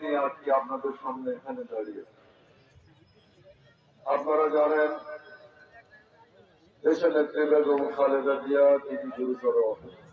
নিয়ে আজকে আপনাদের সামনে এখানে দাঁড়িয়ে। আপনারা জানেন, দেশের নেত্রী বেগম খালেদা জিয়া, তিনি গুরুতর অসুস্থ।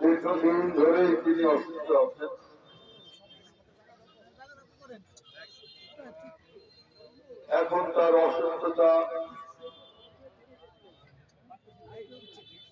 দীর্ঘদিন ধরেই তিনি অসুস্থ আছেন। এখন তার অসুস্থতা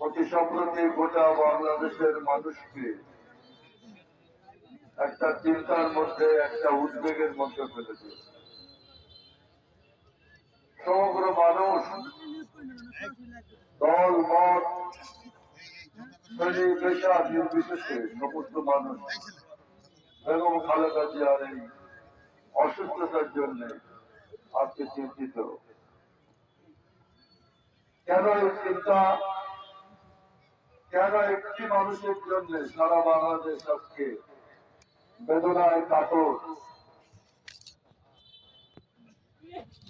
অতি সম্প্রতি গোটা বাংলাদেশের মানুষকে একটা চিন্তার মধ্যে, একটা উদ্বেগের মধ্যে ফেলে দিয়েছে। সমগ্র মানুষ দল, মত পেশা, নির্বিশেষে সমস্ত মানুষ বেগম খালেদা জিয়ার এই অসুস্থতার জন্য আজকে চিন্তিত। কেন এই চিন্তা? কেন একটি মানুষের জন্য সারা বাংলাদেশ আজকে বেদনায় কাতর।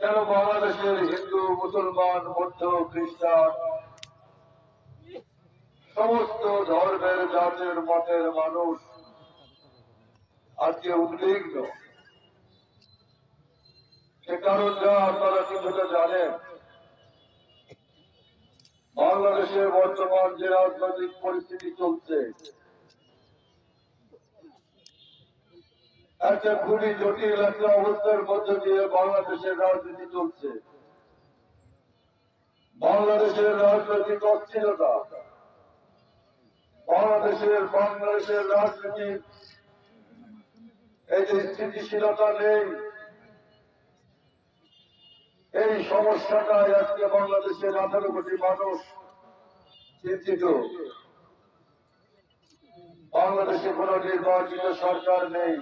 কেন বাংলাদেশের হিন্দু, মুসলমান, বৌদ্ধ, খ্রিস্টান সমস্ত ধর্মের, জাতের, মতের মানুষ আজকে উদ্বিগ্ন। সে কারণটা আপনারা কিছুটা জানেন। বাংলাদেশের বর্তমান যে রাজনৈতিক পরিস্থিতি চলছে একটা খুবই জটিল একটা অবস্থার মধ্য দিয়ে বাংলাদেশের রাজনীতি চলছে। বাংলাদেশের রাজনৈতিক অস্থিরতা, বাংলাদেশের বাংলাদেশের রাজনীতি, এই যে স্থিতিশীলতা নেই, এই সমস্যাটাই আজকে বাংলাদেশের আঠারো কোটি মানুষ চিন্তিত। বাংলাদেশে কোন নির্বাচিত সরকার নেই।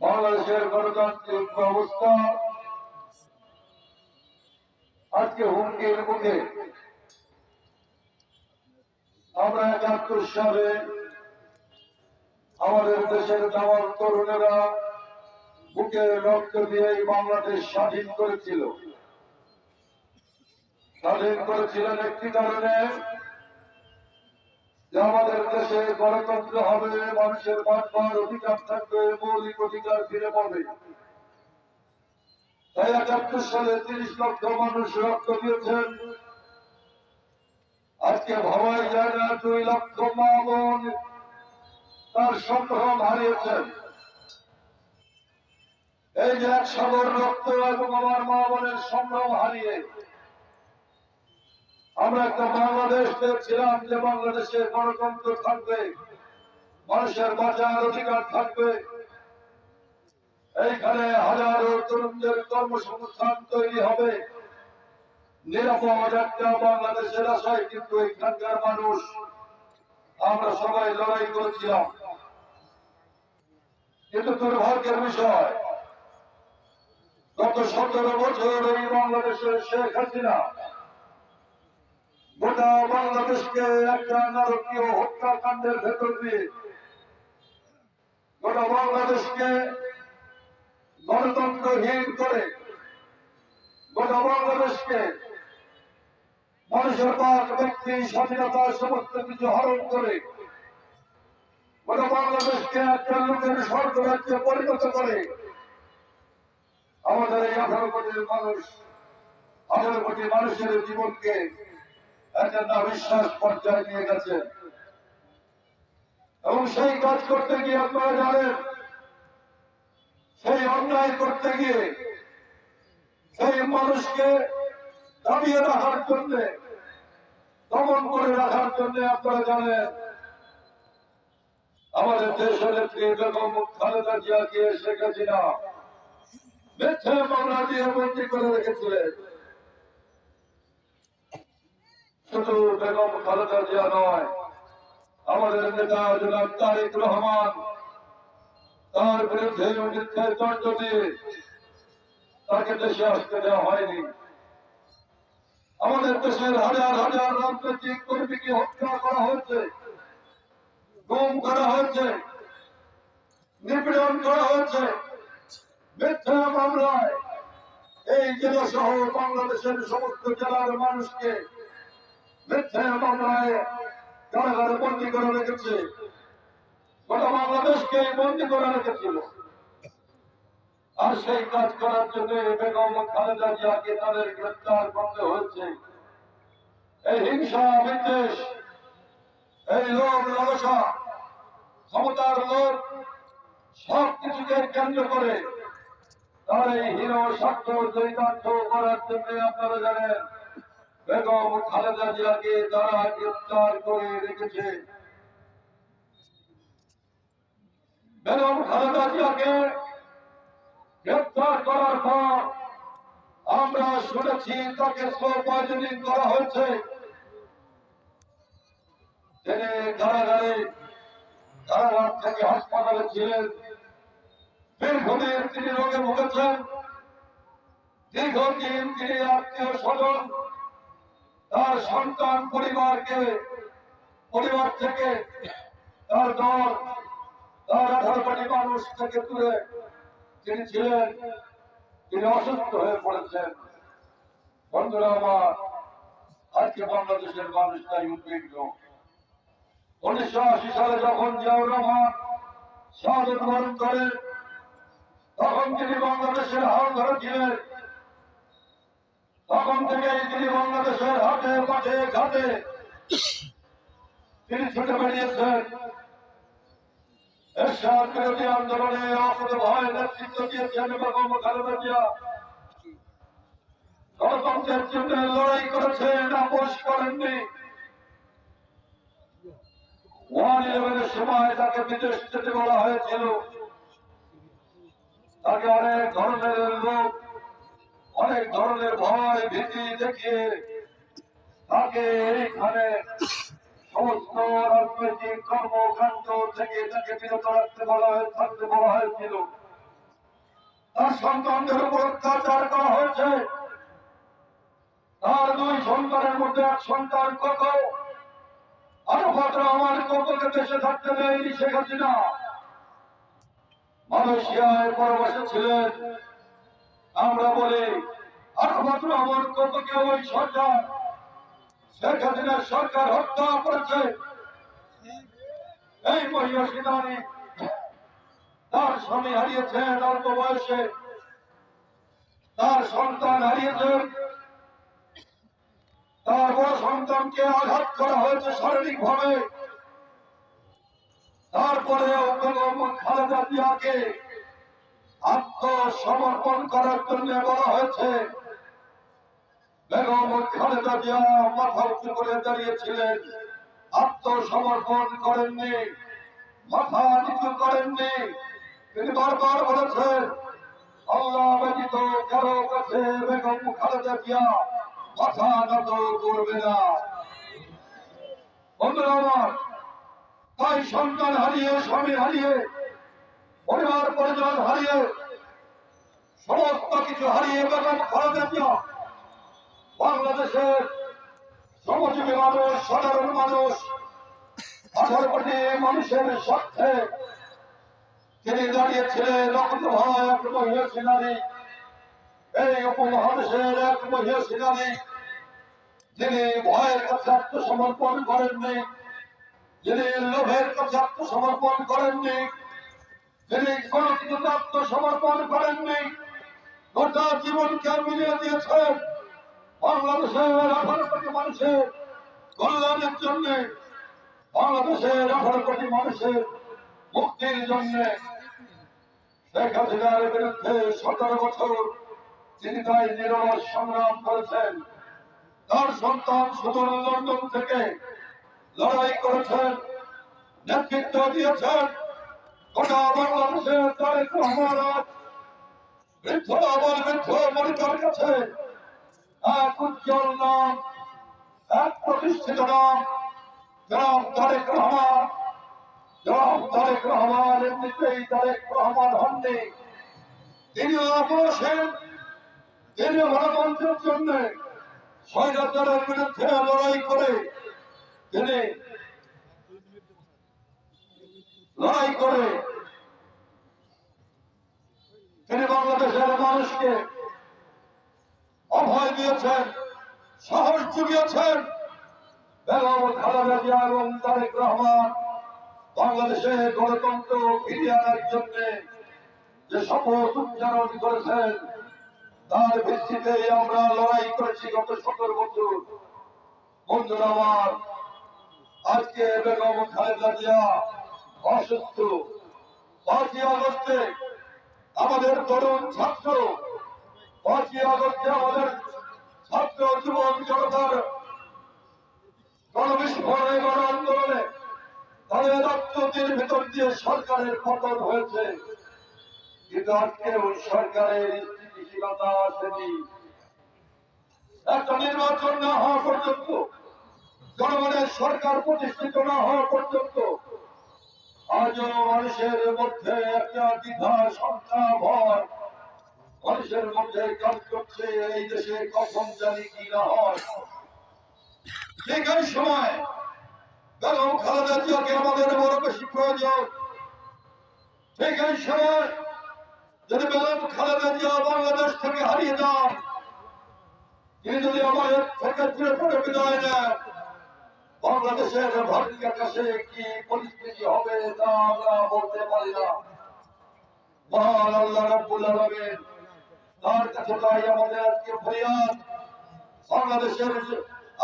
বাংলাদেশের গণতান্ত্রিক ব্যবস্থা আজকে হুমকির মুখে আমরা একাত্তর সালে আমাদের দেশের নামাল তরুণেরা বুকে রক্ত দিয়ে বাংলাদেশ স্বাধীন করেছিল। স্বাধীন করেছিলেন একটি কারণে আমাদের দেশে গণতন্ত্র হবে, মানুষের বাঁচবার অধিকার থাকবে, মৌলিক অধিকার ফিরে পাবে। তাই একাত্তর সালে তিরিশ লক্ষ মানুষ রক্ত দিয়েছেন। আজকে ভাবাই যায় না দুই লক্ষ মা বোন তার সম্ভ্রম হারিয়েছেন। এই যে এক সাগর রক্ত এবং আমার মা বোনের সম্ভ্রম হারিয়ে আমরা একটা বাংলাদেশ পেয়েছিলাম যে বাংলাদেশের গণতন্ত্র থাকবে, মানুষের বাঁচার অধিকার থাকবে। এইখানে হাজারো তরুণদের কর্মসংস্থান তৈরি হবে। নিরাপদ একটা বাংলাদেশের আশায় কিন্তু এখানকার মানুষ, আমরা সবাই লড়াই করেছিলাম। কিন্তু দুর্ভাগ্যের বিষয়, গত সতেরো বছর এই বাংলাদেশের শেখ হাসিনা গোটা বাংলাদেশকে একটা নারকীয় হত্যাকাণ্ডের ভেতর দিয়ে গোটা বাংলাদেশকে গণতন্ত্রহীন করে গোটা বাংলাদেশকে মানুষের ব্যক্তি স্বাধীনতা সমস্ত কিছু হরণ করে গোটা বাংলাদেশকে একটা লোকের স্বর্গ রাজ্যে পরিণত করে। আমাদের এই আঠারো কোটির মানুষ, আঠারো কোটি মানুষের জীবনকে একটা নাবিশ্বাস পর্যায়ে নিয়ে জন্য আপনারা জানেন, আমাদের দেশের নেত্রী বেগম খালেদা জিয়াকে শেখ হাসিনা মিথ্যে মামলা দিয়ে বন্দী করে রেখেছিলেন। শুধু বেগম খালেদা জিয়া নয়, আমাদের নেতা জনাব তারেক রহমান, তার বিরুদ্ধে মিথ্যের দণ্ড দিয়ে তাকে দেশে আসতে দেওয়া হয়নি। আমাদের দেশের হাজার হাজার রাজনৈতিক কর্মীকে হত্যা করা হয়েছে, গুম করা হয়েছে, নিপীড়ন করা হয়েছে, মিথ্যা মামলায় এই জেলা সহ বাংলাদেশের সমস্ত জেলার মানুষকে আর সেই কাজ করার জন্য বেগম খালেদা জিয়াকে তাদের গ্রেপ্তার করতে হয়েছে। এই হিংসা, বিদ্বেষ, এই লোভ, লালসা, ক্ষমতার লোভ সব কিছুকে কেন্দ্র করে তার এই হিরো স্বার্থ চরিতার্থ করার জন্য আপনারা জানেন বেগম খালেদা জিয়াকে তারা গ্রেপ্তার করে রেখেছে। বেগম খালেদা জিয়াকে গ্রেপ্তার করার পর আমরা শুনেছি তাকে পয়জনিং করা হয়েছে। তিনি কারাগারে, কারাগার থেকে হাসপাতালে ছিলেন। দীর্ঘদিন তিনি রোগে ভুগেছেন। দীর্ঘদিন তিনি আত্মীয় স্বজন তার সন্তান পরিবারকে, পরিবার থেকে তার দল, তার আঠারো মানুষ থেকে তুলে তিনি ছিলেন, তিনি অসুস্থ হয়ে পড়েছেন। বন্ধুরা আমার, আজকে বাংলাদেশের মানুষ তাই উদ্বিগ্ন। উনিশশো আশি সালে যখন জিয়াউর রহমান বরণ করেন, তখন তিনি বাংলাদেশের হাল ধরেছিলেন। তখন থেকে তিনি বাংলাদেশের হাটে, মাঠে, ঘাটে। তিনি ছুটে বেরিয়েছেন। আন্দোলনে ভয় নেতৃত্ব দিয়েছেন খালেদা জিয়া। গণতন্ত্রের জন্য লড়াই করেছেন, আপোষ করেননি। ওয়ান ইলেভেনের সময় তাকে বিদেশ যেতে বলা হয়েছিল। তাকে অনেক ধরনের লোক অনেক ধরনের ভয় ভীতি দেখিয়ে তাকে এইখানে সমস্ত রাজনৈতিক কর্মকাণ্ড থেকে তাকে বিরত রাখতে বলা হয়ে, থাকতে বলা হয়েছিল। তার সন্তানদের উপর অত্যাচার করা হয়েছে। তার দুই সন্তানের মধ্যে এক সন্তান কত? আরফাত আমার কতকে দেশে থাকতে দেয়নি শেখ হাসিনা? মালয়েশিয়ায় পরবাসে ছিলেন। আমরা বলি ওই সরকার, শেখ হাসিনার সরকার হত্যা করেছে। এই তার স্বামী হারিয়েছেন অল্প বয়সে। তার সন্তান হারিয়েছেন। তার বড় সন্তানকে আঘাত করা হয়েছে শারীরিক ভাবে তারপরে খালেদা জিয়াকে আত্মসমর্পণ করার জন্য বলা হয়েছে, বেগম খালেদা জিয়া মাথা উঁচু করে দাঁড়িয়েছিলেন। আত্মসমর্পণ করেননি, মাথা নিচু করেননি। তিনি বারবার বলেছেন, আল্লাহ ব্যতীত কারও কাছে বেগম খালেদা জিয়া মাথা নত করবে না। বন্ধুরা আমার, তাই সন্তান হারিয়ে, স্বামী হারিয়ে, পরিবার পরিজন হারিয়ে সমস্ত কিছু হারিয়ে বেগম খালেদা জিয়া বাংলাদেশের শ্রমজীবী মানুষ, সাধারণ মানুষ আঠারো কোটি মানুষের স্বার্থে তিনি দাঁড়িয়েছিলেন, রক্ত সেনানী। এই উপমহাদেশের এক মহিলা সেনানী, যিনি ভয়ের কাছে আত্মসমর্পণ করেননি, যিনি লোভের কাছে আত্মসমর্পণ করেননি, যিনি কোন কিছুতে আত্মসমর্পণ করেননি গোটা জীবনকে মিলিয়ে দিয়েছেন বাংলাদেশের আঠারো কোটি মানুষের কল্যাণের জন্য, বাংলাদেশের আঠারো কোটি মানুষের মুক্তির জন্য। শেখ হাসিনার বিরুদ্ধে সতেরো বছর তিনি তাই নিরলস সংগ্রাম করেছেন। তার সন্তান সুদূর লন্ডন থেকে লড়াই করেছেন, নেতৃত্ব দিয়েছেন। গোটা বাংলাদেশের তারেক রহমান বৃদ্ধ আবার বৃদ্ধ মনিতার কাছে। এক উজ্জ্বল নাম, এক প্রতিষ্ঠিত নাম। জনাব তারেক রহমান, জনাব তারেক রহমান এমনিতেই তারেক রহমান হননি। তিনি অবসেন তিনি গণতন্ত্রের জন্য স্বৈরাচারের বিরুদ্ধে লড়াই করে তিনি লড়াই করে তিনি বাংলাদেশের মানুষকে অভয় দিয়েছেন, সাহস জুগিয়েছেন এবং তারেক রহমান বাংলাদেশে গণতন্ত্র আনার জন্য যে শপথ উচ্চারণ করেছেন, তার ভিত্তিতে আমরা লড়াই করেছি গত সতেরো বছর। বন্ধুরা আমার, আজকে বেগম খালেদা জিয়া অসুস্থ। পাঁচই আগস্টে আমাদের তরুণ ছাত্র, পাঁচই আগস্টে আমাদের ছাত্র যুবক জনতার গণবিস্ফোরণে গণ আন্দোলনে তাদের রক্তের ভিতর দিয়ে সরকারের পতন হয়েছে। কিন্তু আজকে ওই সরকারের স্থিতিশীলতা আসেনি। একটা নির্বাচন না হওয়া পর্যন্ত, জনগণের সরকার প্রতিষ্ঠিত না হওয়া পর্যন্ত মানুষের মধ্যে একটা দ্বিধা সংখ্যা ভয়। মানুষের মধ্যে কাজ করছে এই দেশে কখন জানি কি না হয়। সময়, বেগম খালেদা জিয়াকে আমাদের বড় বেশি প্রয়োজন। ঠিক এই সময়, যদি বেগম খালেদা জিয়া বাংলাদেশ থেকে হারিয়ে যান, তিনি যদি আমাদের থেকে পড়ে বিদায় নেন বাংলাদেশের ভারতীয় কাছে কি পরিস্থিতি হবে তা আমরা বলতে পারি না। মহান আল্লাহ রব্বুল আলমিন তার কাছে তাই আমাদের আজকে ফরিয়াদ, বাংলাদেশের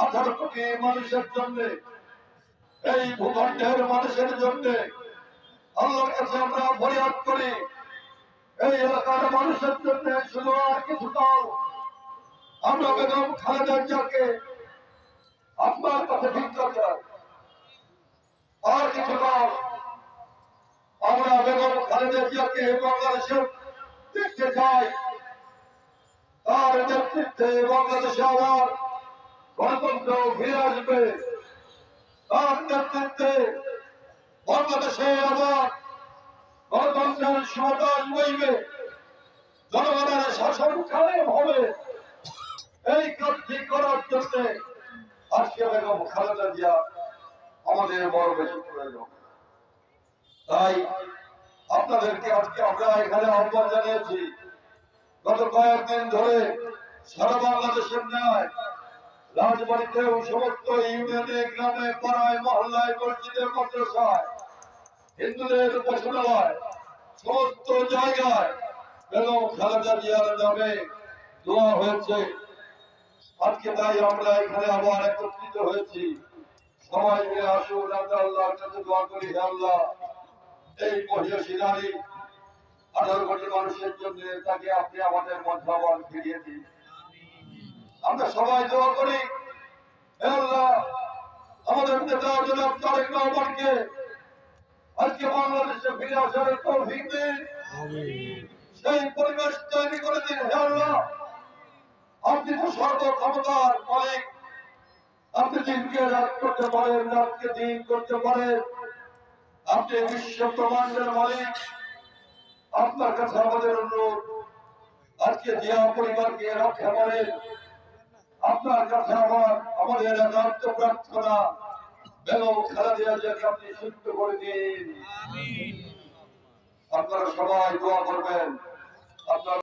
আঠারো কোটি মানুষের জন্য, এই ভূখণ্ডের মানুষের জন্য আল্লাহর কাছে আমরা ফরিয়াদ করি। এই এলাকার মানুষের জন্য শুধু আর কিছু দাও আমরা বেগম খালেদা জিয়াকে আপনার কাছে ভিক্ষা চাই। আর কিছু দাও আমরা বেগম খালেদা জিয়াকে বাংলাদেশে দেখতে চাই। তার নেতৃত্বে বাংলাদেশে আবার গণতন্ত্র ফিরে আসবে। তার নেতৃত্বে বাংলাদেশে আবার গণতন্ত্রের সমাধান বইবে জনগণের শাসন কায়েম হবে। এই কাজটি করার জন্য আজকে খালেদা জিয়া আমাদের বড় বেশি প্রয়োজন। তাই আপনাদেরকে আজকে আমরা এখানে আহ্বান জানিয়েছি, গত কয়েকদিন ধরে সারা বাংলাদেশের ন্যায় রাজবাড়িতেও সমস্ত ইউনিয়নে, গ্রামে, পাড়ায়, মহল্লায়, মসজিদে, মাদ্রাসায় হিন্দুদের উপাসনালয় সমস্ত জায়গায় বেগম খালেদা জিয়ার নামে দোয়া হয়েছে। আজকে তাই আমরা এখানে আবার একত্রিত হয়েছি। সবাই মিলে আসুন আমরা আল্লাহর কাছে দোয়া করি হে আল্লাহ। এই মহিষী নারী আঠারো কোটি মানুষের জন্য তাকে আপনি আমাদের মধ্যে আবার ফিরিয়ে দিন। আমরা সবাই দোয়া করি হে আল্লাহ আমাদের নেতা জনাব তারেক রহমানকে। আজকে বাংলাদেশে ফিরে আসার তৌফিক দিন। সেই পরিবেশ তৈরি করে দিন হে আল্লাহ। আপনি তো সর্বক্ষমতার মালিক। আপনি দিনকে রাত করতে পারেন রাতকে দিন করতে পারেন। আপনি বিশ্ব ব্রহ্মাণ্ডের মালিক। আপনার কাছে আমাদের অনুরোধ আজকে জিয়া পরিবারকে রক্ষা করেন। আপনার কাছে আমার আমাদের একান্ত প্রার্থনা। বেগম খালেদা জিয়াকে আপনি সুস্থ করে দিন। আপনারা সবাই দোয়া করবেন। আপনার